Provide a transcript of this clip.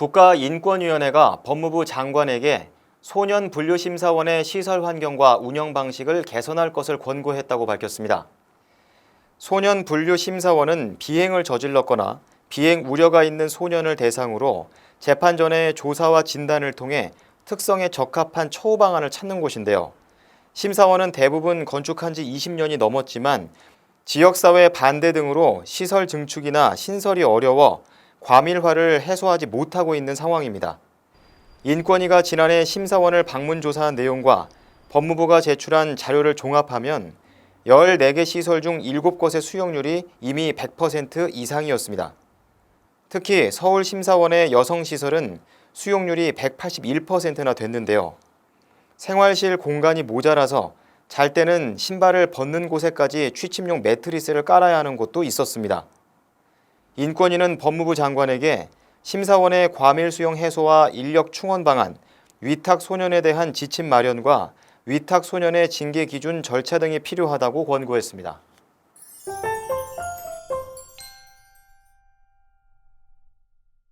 국가인권위원회가 법무부 장관에게 소년 분류심사원의 시설 환경과 운영 방식을 개선할 것을 권고했다고 밝혔습니다. 소년 분류심사원은 비행을 저질렀거나 비행 우려가 있는 소년을 대상으로 재판 전에 조사와 진단을 통해 특성에 적합한 처우 방안을 찾는 곳인데요. 심사원은 대부분 건축한 지 20년이 넘었지만 지역사회 반대 등으로 시설 증축이나 신설이 어려워 과밀화를 해소하지 못하고 있는 상황입니다. 인권위가 지난해 심사원을 방문 조사한 내용과 법무부가 제출한 자료를 종합하면 14개 시설 중 7곳의 수용률이 이미 100% 이상이었습니다. 특히 서울 심사원의 여성 시설은 수용률이 181%나 됐는데요. 생활실 공간이 모자라서 잘 때는 신발을 벗는 곳에까지 취침용 매트리스를 깔아야 하는 곳도 있었습니다. 인권위는 법무부 장관에게 심사원의 과밀 수용 해소와 인력 충원 방안, 위탁 소년에 대한 지침 마련과 위탁 소년의 징계 기준 절차 등이 필요하다고 권고했습니다.